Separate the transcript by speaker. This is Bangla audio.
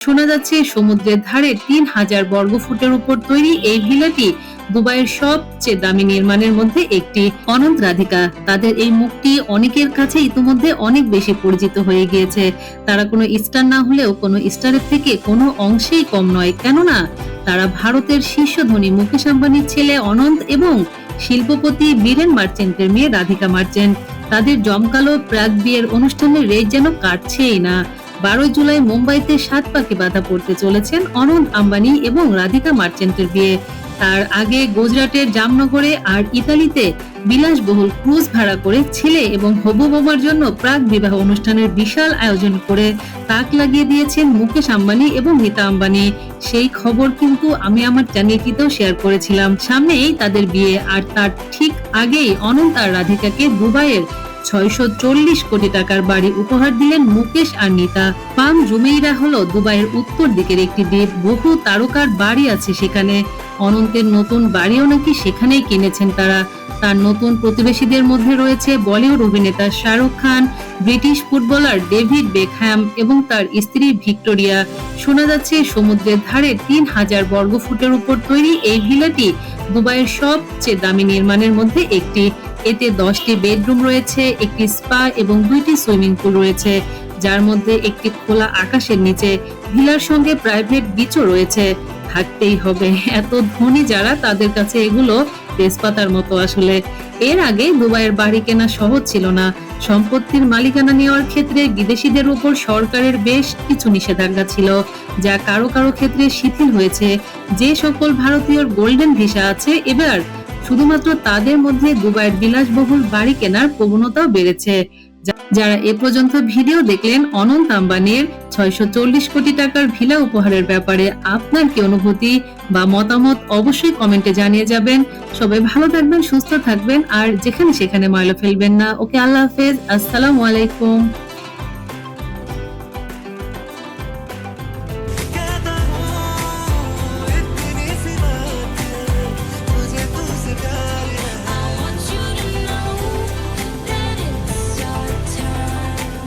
Speaker 1: শোনা যাচ্ছে, সমুদ্রের ধারে তিন হাজার বর্গ ফুটের উপর তৈরি এই ভিলাটি দুবাইয়ের সবচেয়ে দামি নির্মাণের মধ্যে একটি অনন্ত রাধিকা। তাদের এই মুখটি অনেকের কাছে ইতিমধ্যে অনেক বেশি পরিচিত হয়ে গিয়েছে। তারা কোনো স্টার না হলেও কোনো স্টারের থেকে কোনো অংশেই কম নয়। কেননা, তারা ভারতের শীর্ষ ধনী মুকেশ আম্বানির ছেলে অনন্ত এবং শিল্পপতি বীরেন মার্চেন্টের মেয়ে রাধিকা মার্চেন্ট। তাদের জমকালো প্রাক বিয়ের অনুষ্ঠানের রেট যেন কাটছেই না। বারোই জুলাই মুম্বাইতে সাত পাকে বাধা পড়তে চলেছেন অনন্ত আম্বানি এবং রাধিকা মার্চেন্টের বিয়ে। তার আগে গুজরাটের জামনগরে আর ইতালিতে বিলাসবহুল ক্রুজ ভাড়া করে ছেলে এবং হবু বোমার জন্য প্রাক বিবাহ অনুষ্ঠানের বিশাল আয়োজন করে তাক লাগিয়ে দিয়েছেন মুকেশ আম্বানি এবং নীতা আম্বানি। সেই খবর কিন্তু আমি আমার চ্যানেলটিতেও শেয়ার করেছিলাম। সামনেই তাদের বিয়ে আর তার ঠিক আগেই অনন্ত আর রাধিকাকে দুবাইয়ের ছয়শো চল্লিশ কোটি টাকার বাড়ি উপহার দিলেন মুকেশ আর নিতা। পাম জুমেইরা হলো দুবাইয়ের উত্তর দিকের একটি দ্বীপ। বহু তারকার বাড়ি আছে সেখানে। অনন্তের নতুন বাড়িও নাকি সেখানেই কিনেছেন তারা। তার নতুন প্রতিবেশীদের মধ্যে রয়েছে বলিউড অভিনেতা Shahrukh Khan, British footballer David Beckham এবং তার স্ত্রী ভিক্টোরিয়া। শোনা যাচ্ছে সমুদ্রের ধারে তিন হাজার বর্গ ফুটের উপর তৈরি এই ভিলাটি দুবাইয়ের সবচেয়ে দামি নির্মাণের মধ্যে একটি। এতে দশটি বেডরুম রয়েছে, একটি স্পা এবং দুইটি সুইমিং পুল রয়েছে, যার মধ্যে একটি খোলা আকাশের নিচে ভিলার সঙ্গে প্রাইভেট বিচও রয়েছে। থাকতেই হবে। এত ধনী যারা, তাদের কাছে এগুলো তেজপাতার মতো আসলে। এর আগে দুবাইয়ের বাড়ি কেনা সহজ ছিল না। সম্পত্তির মালিকানা নেওয়ার ক্ষেত্রে বিদেশিদের উপর সরকারের বেশ কিছু নিষেধাজ্ঞা ছিল, যা কারও কারও ক্ষেত্রে শিথিল হয়েছে। যে সকল ভারতীয়র গোল্ডেন ভিসা আছে, এবার শুধুমাত্র তাদের মধ্যে দুবাইয়ের বিলাসবহুল বাড়ি কেনার প্রবণতাও বেড়েছে। যারা এ পর্যন্ত ভিডিও দেখলেন, অনন্ত আম্বানির ছয়শো চল্লিশ কোটি টাকার ভিলা উপহারের ব্যাপারে আপনার কি অনুভূতি বা মতামত অবশ্যই কমেন্টে জানিয়ে যাবেন। সবাই ভালো থাকবেন, সুস্থ থাকবেন, আর যেখানে সেখানে ময়লা ফেলবেন না। ওকে, আল্লাহ হাফেজ। আসসালামু আলাইকুম।